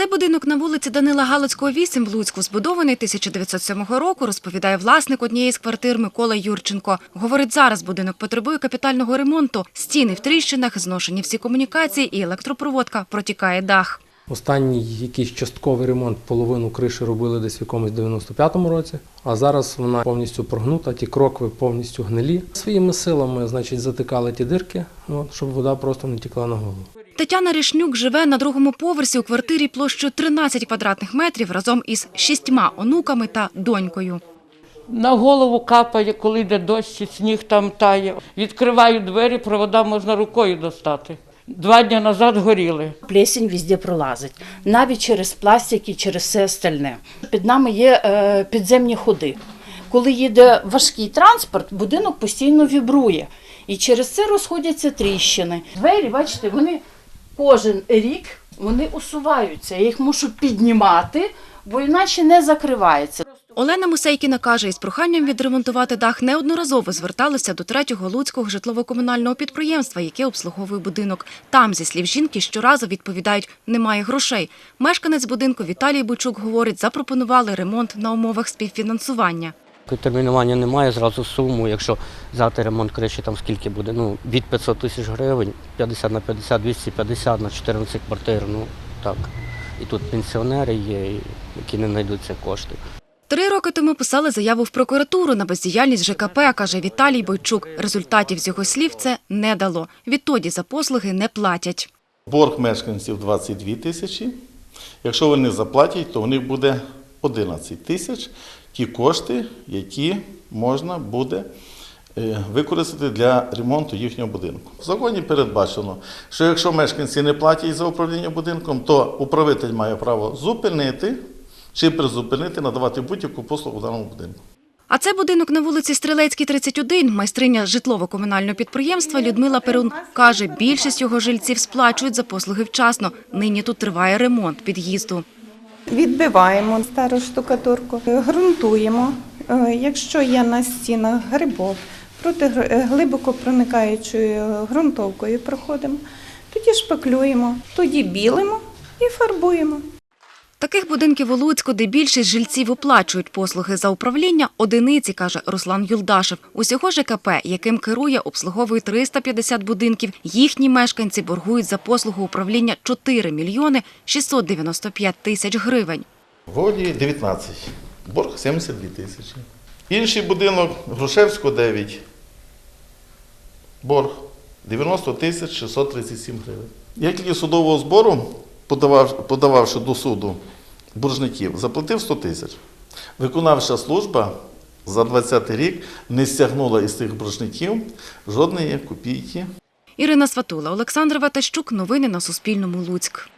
це будинок на вулиці Данила Галицького, 8 в Луцьку, збудований 1907 року, розповідає власник однієї з квартир Микола Юрченко. Говорить, зараз будинок потребує капітального ремонту. Стіни в тріщинах, зношені всі комунікації і електропроводка, протікає дах. Останній якийсь частковий ремонт, половину криші робили десь в якомусь 95-му році, а зараз вона повністю прогнута, ті крокви повністю гнилі. Своїми силами, значить, затикали ті дирки, от, щоб вода просто не тікла на голову. Тетяна Рішнюк живе на другому поверсі у квартирі площею 13 квадратних метрів разом із шістьма онуками та донькою. На голову капає, коли йде дощ, сніг там тає. Відкриваю двері, провода можна рукою достати. Два дні назад горіли. Плесінь везде пролазить, навіть через пластик і через все остальне. Під нами є е, підземні ходи. Коли їде важкий транспорт, будинок постійно вібрує. І через це розходяться тріщини. Двері, бачите, вони кожен рік вони усуваються. Я їх мушу піднімати, бо іначе не закривається. Олена Мусейкіна каже, із проханням відремонтувати дах неодноразово зверталися до третього луцького житлово-комунального підприємства, яке обслуговує будинок. Там, зі слів жінки, щоразу відповідають – немає грошей. Мешканець будинку Віталій Бойчук говорить, запропонували ремонт на умовах співфінансування. Термінування немає, зразу суму. Якщо взяти ремонт криші, там скільки буде? Ну, від 500 тисяч гривень, 50 на 50, 250 на 14 квартир. Ну так. І тут пенсіонери є, які не знайдуться кошти. Три роки тому писали заяву в прокуратуру на бездіяльність ЖКП, каже Віталій Бойчук. Результатів з його слів це не дало. Відтоді за послуги не платять. Борг мешканців 22 тисячі. Якщо вони заплатять, то в них буде 11 тисяч ті кошти, які можна буде е, використати для ремонту їхнього будинку. В законі передбачено, що якщо мешканці не платять за управління будинком, то управитель має право зупинити чи призупинити, надавати будь-яку послугу в даному будинку. А це будинок на вулиці Стрілецькій, 31. Майстриня житлово-комунального підприємства Людмила Перун каже, більшість його жильців сплачують за послуги вчасно. Нині тут триває ремонт під'їзду. Відбиваємо стару штукатурку, ґрунтуємо. Е, Якщо є на стінах грибок, проти е, глибоко проникаючою ґрунтовкою проходимо, тоді шпаклюємо, тоді білимо і фарбуємо. Таких будинків у Луцьку, де більшість жильців оплачують послуги за управління, одиниці, каже Руслан Юлдашев. Усього ЖКП, яким керує, обслуговує 350 будинків. Їхні мешканці боргують за послугу управління 4 мільйони 695 тисяч гривень. Волі 19, борг 72 тисячі. Інший будинок Грушевського 9. Борг 90 тисяч 637 гривень. Я тільки судового збору, подавав, подававши до суду боржників, заплатив 100 тисяч. Виконавча служба за 20 рік не стягнула із тих боржників жодної копійки. Ірина Сватула, Олександр Ватащук. Новини на Суспільному. Луцьк.